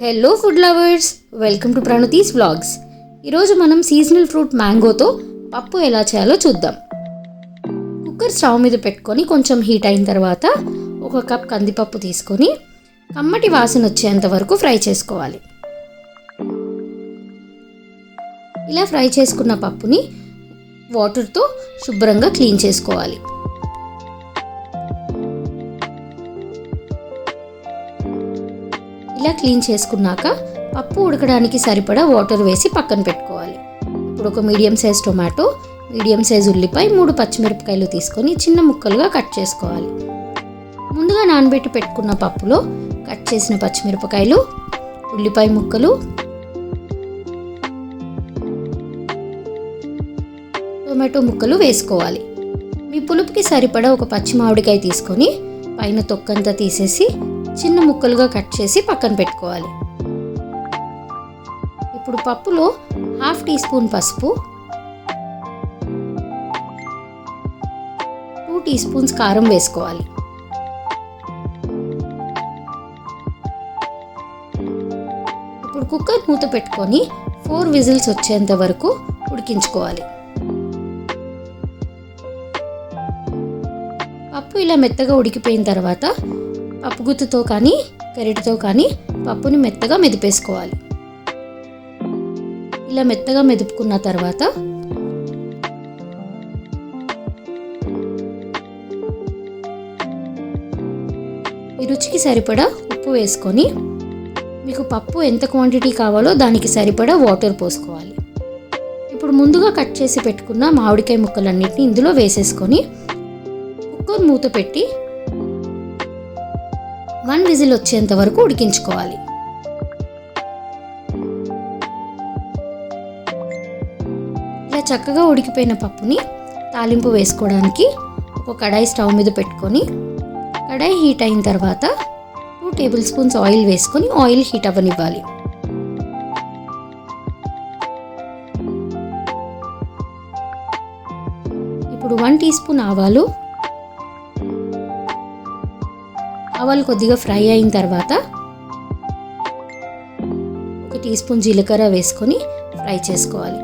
Hello food lovers welcome to Pranuthi's vlogs ఈరోజు మనం seasonal fruit మ్యాంగోతో పప్పు ఎలా చేయాలో చూద్దాం. కుక్కర్ స్టవ్ మీద పెట్టుకొని కొంచెం హీట్ అయిన తర్వాత ఒక కప్ కందిపప్పు తీసుకొని కమ్మటి వాసన వచ్చేంత వరకు ఫ్రై చేసుకోవాలి. ఇలా ఫ్రై చేసుకున్న పప్పుని వాటర్తో శుభ్రంగా క్లీన్ చేసుకోవాలి. ఇలా క్లీన్ చేసుకున్నాక పప్పు ఉడకడానికి సరిపడా వాటర్ వేసి పక్కన పెట్టుకోవాలి. ఇప్పుడు ఒక medium size tomato medium size ఉల్లిపాయ మూడు పచ్చిమిరపకాయలు తీసుకొని చిన్న ముక్కలుగా కట్ చేసుకోవాలి. ముందుగా నానబెట్టి పెట్టుకున్న పప్పులో కట్ చేసిన పచ్చిమిరపకాయలు ఉల్లిపాయ ముక్కలు టొమాటో ముక్కలు వేసుకోవాలి. మీ పులుపుకి సరిపడా ఒక పచ్చి మామిడికాయ తీసుకొని పైన తొక్కంతా తీసేసి చిన్న ముక్కలుగా కట్ చేసి పక్కన పెట్టుకోవాలి. ఇప్పుడు పప్పులో హాఫ్ టీ స్పూన్ పసుపు టూ టీ స్పూన్స్ కారం వేసుకోవాలి. ఇప్పుడు కుక్కర్ మూత పెట్టుకొని ఫోర్ విజిల్స్ వచ్చేంత వరకు ఉడికించుకోవాలి. పప్పు ఇలా మెత్తగా ఉడికిపోయిన తర్వాత పప్పు గుత్తుతో కానీ గరిటతో కానీ పప్పుని మెత్తగా మెదిపేసుకోవాలి. ఇలా మెత్తగా మెదుపుకున్న తర్వాత ఈ రుచికి సరిపడా ఉప్పు వేసుకొని మీకు పప్పు ఎంత క్వాంటిటీ కావాలో దానికి సరిపడా వాటర్ పోసుకోవాలి. ఇప్పుడు ముందుగా కట్ చేసి పెట్టుకున్న మామిడికాయ ముక్కలన్నిటిని ఇందులో వేసేసుకొని కుక్కర్ మూత పెట్టి వన్ విజిల్ వచ్చేంత వరకు ఉడికించుకోవాలి. ఇలా చక్కగా ఉడికిపోయిన పప్పుని తాలింపు వేసుకోవడానికి ఒక కడాయి స్టవ్ మీద పెట్టుకొని కడాయి హీట్ అయిన తర్వాత టూ టేబుల్ స్పూన్స్ ఆయిల్ వేసుకొని ఆయిల్ హీట్ అవ్వనివ్వాలి. ఇప్పుడు వన్ టీ స్పూన్ ఆవాలు ఆవాలు కొద్దిగా ఫ్రై అయిన తర్వాత ఒక టీ స్పూన్ జీలకర్ర వేసుకొని ఫ్రై చేసుకోవాలి.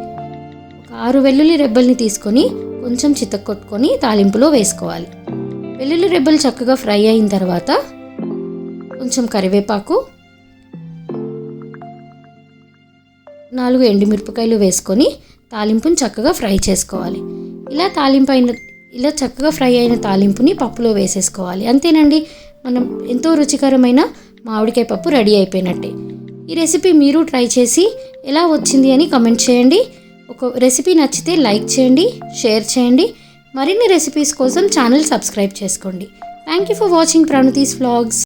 ఒక ఆరు వెల్లుల్లి రెబ్బల్ని తీసుకొని కొంచెం చితక్కొట్టుకొని తాలింపులో వేసుకోవాలి. వెల్లుల్లి రెబ్బలు చక్కగా ఫ్రై అయిన తర్వాత కొంచెం కరివేపాకు నాలుగు ఎండుమిరపకాయలు వేసుకొని తాలింపుని చక్కగా ఫ్రై చేసుకోవాలి. ఇలా తాలింపు అయిన ఇలా చక్కగా ఫ్రై అయిన తాలింపుని పప్పులో వేసేసుకోవాలి. అంతేనండి? మనం ఎంతో రుచికరమైన మామిడికాయ పప్పు రెడీ అయిపోయినట్టే. ఈ రెసిపీ మీరు ట్రై చేసి ఎలా వచ్చింది అని కమెంట్ చేయండి. ఒక రెసిపీ నచ్చితే లైక్ చేయండి షేర్ చేయండి. మరిన్ని రెసిపీస్ కోసం ఛానల్ సబ్స్క్రైబ్ చేసుకోండి. Thank you for watching Pranuthi's vlogs